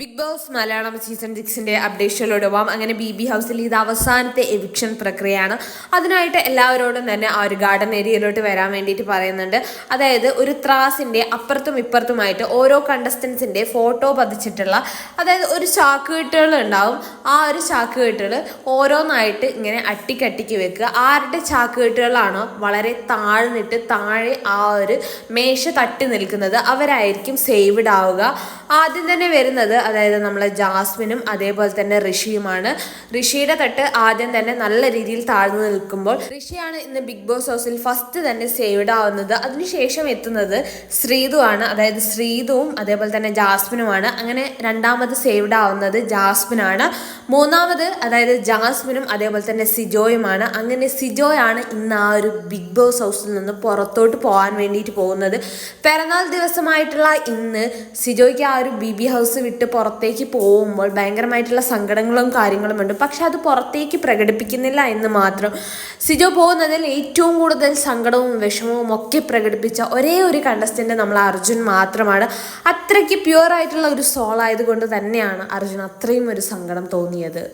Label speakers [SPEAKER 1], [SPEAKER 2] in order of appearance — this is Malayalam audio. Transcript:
[SPEAKER 1] ബിഗ് ബോസ് മലയാളം സീസൺ സിക്സിന്റെ അപ്ഡേഷനിലൂടെ പോവാം. അങ്ങനെ ബി ബി ഹൗസിൽ ഇത് അവസാനത്തെ എവിക്ഷൻ പ്രക്രിയയാണ്. അതിനായിട്ട് എല്ലാവരോടും തന്നെ ആ ഒരു ഗാർഡൻ ഏരിയയിലോട്ട് വരാൻ വേണ്ടിയിട്ട് പറയുന്നുണ്ട്. അതായത് ഒരു ത്രാസിന്റെ അപ്പുറത്തും ഇപ്പുറത്തുമായിട്ട് ഓരോ കണ്ടസ്റ്റൻസിന്റെ ഫോട്ടോ പതിച്ചിട്ടുള്ള അതായത് ഒരു ചാക്കുകെട്ടുകൾ ഉണ്ടാവും. ആ ഒരു ചാക്കുകെട്ടുകൾ ഓരോന്നായിട്ട് ഇങ്ങനെ അട്ടിക്കട്ടിക്ക് വെക്കുക. ആരുടെ ചാക്കുകെട്ടുകളാണോ വളരെ താഴ്ന്നിട്ട് താഴെ ആ ഒരു മേശ തട്ടി നിൽക്കുന്നത് അവരായിരിക്കും സേവ്ഡ് ആവുക. ആദ്യം തന്നെ വരുന്നത് അതായത് നമ്മളെ ജാസ്മിനും അതേപോലെ തന്നെ ഋഷിയുമാണ്. ഋഷിയുടെ തട്ട് ആദ്യം തന്നെ നല്ല രീതിയിൽ താഴ്ന്നു നിൽക്കുമ്പോൾ ഋഷിയാണ് ഇന്ന് ബിഗ് ബോസ് ഹൗസിൽ ഫസ്റ്റ് തന്നെ സേവ്ഡ് ആവുന്നത്. അതിനുശേഷം എത്തുന്നത് ശ്രീതു ആണ്. അതായത് ശ്രീതുവും അതേപോലെ തന്നെ ജാസ്മിനുമാണ്. അങ്ങനെ രണ്ടാമത് സേവ്ഡ് ആവുന്നത് ജാസ്മിനാണ്. മൂന്നാമത് അതായത് ജാസ്മിനും അതേപോലെ തന്നെ സിജോയുമാണ്. അങ്ങനെ സിജോയാണ് ഇന്ന് ആ ഒരു ബിഗ് ബോസ് ഹൗസിൽ നിന്ന് പുറത്തോട്ട് പോകാൻ വേണ്ടിയിട്ട് പോകുന്നത്. പിറന്നാൾ ദിവസമായിട്ടുള്ള ഇന്ന് സിജോയ്ക്ക് ആ ഒരു ബി ബി ഹൗസ് വിട്ട് പുറത്തേക്ക് പോകുമ്പോൾ ഭയങ്കരമായിട്ടുള്ള സങ്കടങ്ങളും കാര്യങ്ങളും ഉണ്ട്. പക്ഷെ അത് പുറത്തേക്ക് പ്രകടിപ്പിക്കുന്നില്ല എന്ന് മാത്രം. സിജോ പോകുന്നതിൽ ഏറ്റവും കൂടുതൽ സങ്കടവും വിഷമവും ഒക്കെ പ്രകടിപ്പിച്ച ഒരേ ഒരു കണ്ടസ്റ്റന്റ് നമ്മൾ അർജുൻ മാത്രമാണ്. അത്രയ്ക്ക് പ്യുവർ ആയിട്ടുള്ള ഒരു സോൾ ആയതുകൊണ്ട് തന്നെയാണ് അർജുൻ അത്രയും ഒരു സങ്കടം തോന്നിയത്.